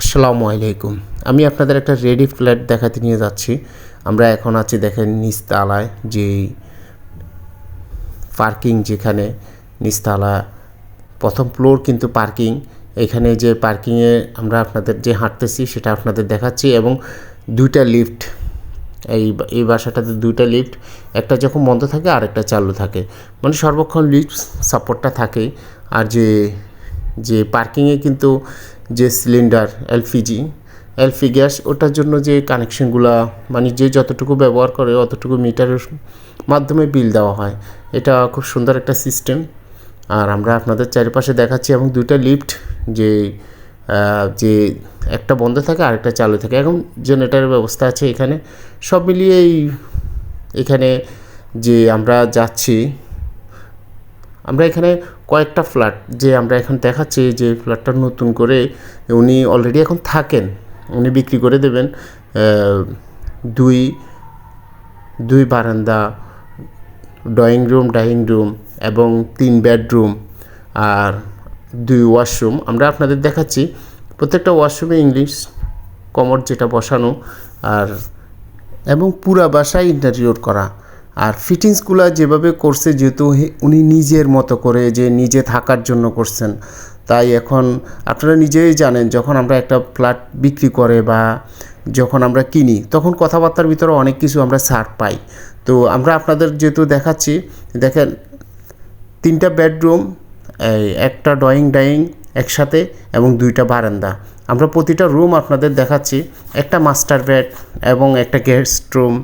আসসালামু আলাইকুম। আমি আপনাদের একটা রেডি ফ্ল্যাট দেখাতে নিয়ে যাচ্ছি। আমরা এখন আছি দেখেন নিচতলায় যে পার্কিং যেখানে, নিচতলা, প্রথম ফ্লোর কিন্তু পার্কিং। এখানে যে পার্কিংয়ে আমরা আপনাদের যে হাঁটতেছি সেটা আপনাদের দেখাচ্ছি এবং দুইটা লিফট, এই এই বাসাটাতে দুইটা লিফট, একটা যখন বন্ধ থাকে আরেকটা চালু থাকে। মানে সর্বক্ষণ লিফট সাপোর্টটা থাকে আর যে যে পার্কিংয়ে কিন্তু যে সিলিন্ডার এলপিজি এলপি গ্যাস ওটার জন্য যে কানেকশনগুলো মানে যে যতটুকু ব্যবহার করে অতটুকু মিটারের মাধ্যমে বিল দেওয়া হয়, এটা খুব সুন্দর একটা সিস্টেম আর আমরা আপনাদের চারিপাশে দেখাচ্ছি এবং দুইটা লিফট যে যে একটা বন্ধ থাকে আরেকটা চালু থাকে। এখন জেনারেটারের ব্যবস্থা আছে এখানে। সব মিলিয়েই এখানে যে আমরা যাচ্ছি আমরা এখানে কয়েকটা ফ্ল্যাট যে আমরা এখন দেখাচ্ছি যে ফ্ল্যাটটা নতুন করে, উনি অলরেডি এখন থাকেন। উনি বিক্রি করে দেবেন দুই দুই বারান্দা ড্রয়িং রুম ডাইনিং রুম এবং তিন বেডরুম আর দুই ওয়াশরুম আমরা আপনাদের দেখাচ্ছি, প্রত্যেকটা ওয়াশরুমে ইংলিশ কমর যেটা বসানো আর, এবং পুরা বাসায় ইন্টারিয়র করা। আর ফিটিংসগুলো যেভাবে করছে, যেহেতু উনি নিজের মতো করে যে নিজে থাকার জন্য করছেন, তাই এখন আপনারা নিজেই জানেন, যখন আমরা একটা ফ্ল্যাট বিক্রি করে বা যখন আমরা কিনি, তখন কথাবার্তার ভিতরে অনেক কিছু আমরা ছাড় পাই। তো আমরা আপনাদের যেহেতু দেখাচ্ছি, দেখেন, তিনটা বেডরুম একটা ড্রয়িং ডাইনিং একসাথে এবং দুইটা বারান্দা। আমরা প্রতিটা রুম আপনাদের দেখাচ্ছি, একটা মাস্টার বেড এবং একটা গেস্ট রুম।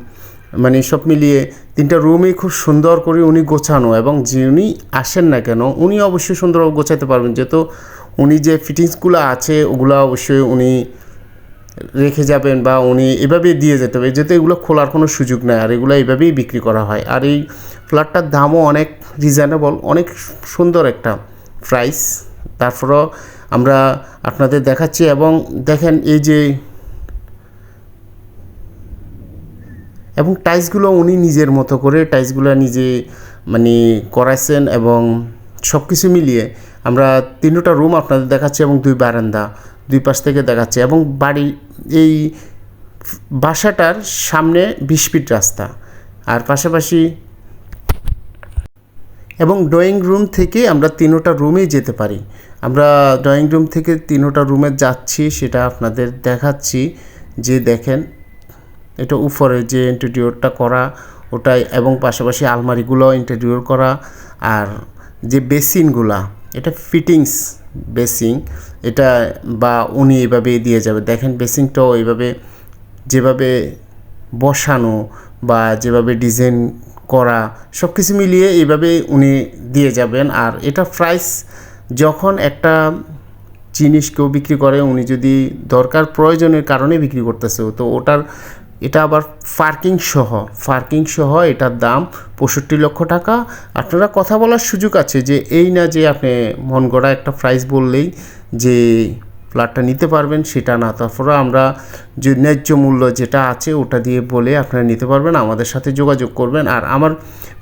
মানে সব মিলিয়ে তিনটা রুমই খুব সুন্দর করে উনি গোছানো এবং যিনি আসেন না কেন, উনি অবশ্যই সুন্দরভাবে গোছাতে পারবেন। যেহেতু উনি যে ফিটিংসগুলো আছে, ওগুলো অবশ্যই উনি রেখে যাবেন বা উনি এভাবেই দিয়ে যেতে হবে। যেহেতু এগুলো খোলার কোনো সুযোগ নেই আর এগুলো এইভাবেই বিক্রি করা হয়। আর এই ফ্ল্যাটটার দামও অনেক রিজনেবল অনেক সুন্দর একটা প্রাইস তারপরও আমরা আপনাদের দেখাচ্ছি এবং দেখেন এই যে এবং টাইলসগুলো উনি নিজের মতো করে টাইলসগুলো নিজে মানে করাইছেন এবং সব কিছু মিলিয়ে আমরা তিনটা রুম আপনাদের দেখাচ্ছি এবং দুই বারান্দা, দুই পাশ থেকে দেখাচ্ছি এবং বাড়ি এই বাসাটার সামনে বিশ ফিট রাস্তা। আর পাশাপাশি এবং ড্রয়িং রুম থেকে আমরা তিনোটা রুমেই যেতে পারি। আমরা ড্রয়িং রুম থেকে তিনোটা রুমে যাচ্ছি, সেটা আপনাদের দেখাচ্ছি। যে দেখেন এটা উপরে যে ইন্টেরিয়রটা করা, ওটাই এবং পাশাপাশি আলমারিগুলো ইন্টেরিয়র করা আর যে বেসিনগুলা, এটা ফিটিংস বেসিং এটা বা উনি এভাবে দিয়ে যাবে। দেখেন বেসিংটাও এইভাবে যেভাবে বসানো বা যেভাবে ডিজাইন করা সব কিছু মিলিয়ে এইভাবে উনি দিয়ে যাবেন। আর এটা প্রাইস যখন একটা জিনিস কেউ বিক্রি করে, উনি যদি দরকার প্রয়োজনের কারণে বিক্রি করতেছে, তো ওটার এটা আবার পার্কিং সহ। পার্কিং সহ এটার দাম পঁয়ষট্টি লক্ষ টাকা। আপনারা কথা বলার সুযোগ আছে যে, এই না যে আপনি মন গড়া একটা প্রাইস বললেই যে ফ্ল্যাটটা নিতে পারবেন, সেটা না। তারপরে আমরা যে ন্যায্য মূল্য যেটা আছে ওটা দিয়ে বলে আপনারা নিতে পারবেন, আমাদের সাথে যোগাযোগ করবেন। আর আমার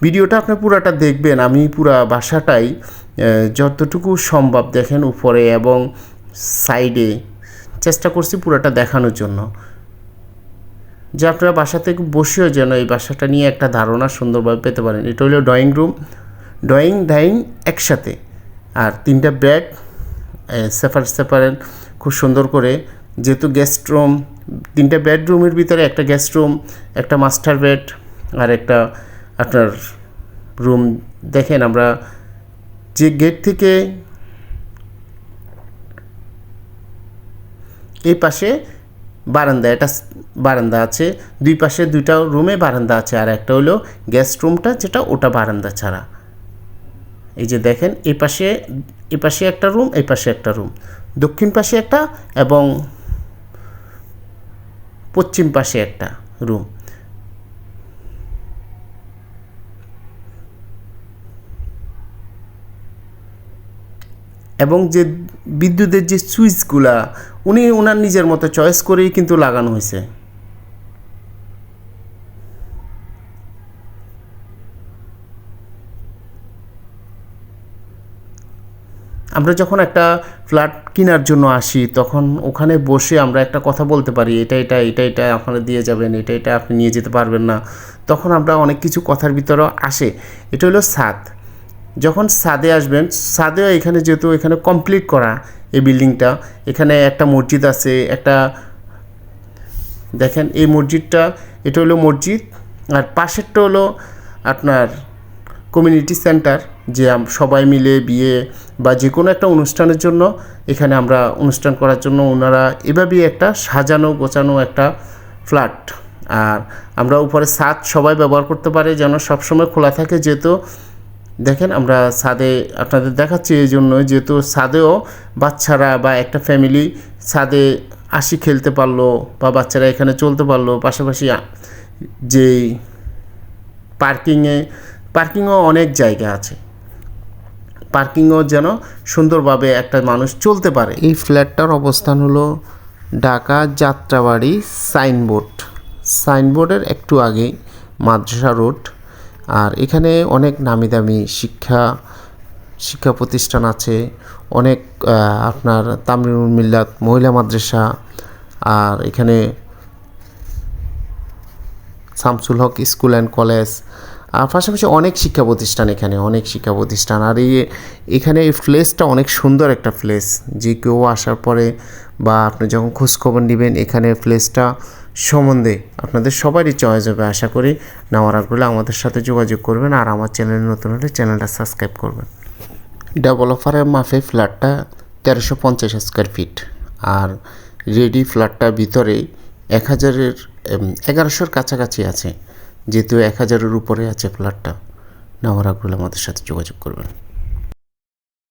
ভিডিওটা আপনি পুরাটা দেখবেন। আমি পুরা বাসাটাই যতটুকু সম্ভব দেখেন উপরে এবং সাইডে চেষ্টা করছি পুরাটা দেখানোর জন্য। যে আপনারা বাসা থেকে বসেও যেন এই বাসাটা নিয়ে একটা ধারণা সুন্দরভাবে পেতে পারেন। এটা হলো ড্রয়িং রুম ড্রয়িং ডাইনিং একসাথে। আর তিনটা বেড সেপারেট সেপারেট খুব সুন্দর করে। যেহেতু গেস্ট রুম তিনটা বেডরুমের ভিতরে একটা গেস্ট রুম একটা মাস্টার বেড আর একটা আপনার রুম দেখেন আমরা যে গেট থেকে এই পাশে বারান্দা, এটা বারান্দা আছে। দুই পাশে দুইটা রুমে বারান্দা আছে, আর একটা হলো গেস্ট রুমটা যেটা ওটা বারান্দা ছাড়া। এই যে দেখেন, এ পাশে এ পাশে একটা রুম এই পাশে একটা রুম। দক্ষিণ পাশে একটা এবং পশ্চিম পাশে একটা রুম। এবং যে বিদ্যুতের যে সুইচগুলা, উনি ওনার নিজের মতো চয়েস করেই কিন্তু লাগানো হয়েছে আমরা যখন একটা ফ্ল্যাট কেনার জন্য আসি, তখন ওখানে বসে আমরা একটা কথা বলতে পারি, এটা এটা এটা এটা আপনারা দিয়ে যাবেন, এটা এটা আপনি নিয়ে যেতে পারবেন না। তখন আমরা অনেক কিছু কথার ভিতরে আসে। এটা হলো সাদ যখন সাদে আসবেন, সাদেও এখানে যেহেতু এখানে কমপ্লিট করা এই বিল্ডিংটা এখানে একটা মসজিদ আছে, একটা, দেখেন এই মসজিদটা, এটা হলো মসজিদ, আর পাশেরটা হলো আপনার কমিউনিটি সেন্টার যে সবাই মিলে বিয়ে বা যে কোনো একটা অনুষ্ঠানের জন্য এখানে আমরা অনুষ্ঠান করার জন্য ওনারা এভাবেই একটা সাজানো, গোছানো একটা ফ্ল্যাট আর আমরা উপরে ছাদ সবাই ব্যবহার করতে পারে যেন সবসময় খোলা থাকে, যেহেতু দেখেন, আমরা ছাদে আপনাদের দেখাচ্ছি এই জন্য যেহেতু ছাদেও বাচ্চারা বা একটা ফ্যামিলি ছাদে আসি খেলতে পারল বা বাচ্চারা এখানে চলতে পারল, পাশাপাশি যেই পার্কিংয়ে, পার্কিংও অনেক জায়গা আছে। পার্কিংও যেন সুন্দরভাবে একটা মানুষ চলতে পারে। এই ফ্ল্যাটটার অবস্থান হলো ঢাকা যাত্রাবাড়ি সাইনবোর্ড। সাইনবোর্ডের একটু আগে মাদ্রাসা রোড। আর এখানে অনেক নামি দামি শিক্ষা শিক্ষা প্রতিষ্ঠান আছে। অনেক আপনার তামরিনুল মিল্লাত মহিলা মাদ্রাসা আর এখানে Shamsul Haque school and college. আর পাশাপাশি অনেক শিক্ষা প্রতিষ্ঠান এখানে, অনেক শিক্ষা প্রতিষ্ঠান। আর এই, এখানে এই প্লেসটা অনেক সুন্দর একটা প্লেস যে কেউ আসার পরে বা আপনি যখন খোঁজখবর নেবেন, এখানে প্লেসটা সম্বন্ধে আপনাদের সবারই চয়েস হবে। আশা করি নেওয়ার আগ্রহে আমাদের সাথে যোগাযোগ করবেন আর আমার চ্যানেল নতুন হলে চ্যানেলটা সাবস্ক্রাইব করবেন। ডেভেলপারের মাফে ফ্ল্যাটটা তেরোশো পঞ্চাশ স্কোয়ার ফিট আর রেডি ফ্ল্যাটটার ভিতরে এক হাজারের এগারোশোর কাছাকাছি আছে। যেহেতু এক হাজারের উপরে আছে ফ্ল্যাটটা, নেওয়ার আগ্রহে আমাদের সাথে যোগাযোগ করবেন।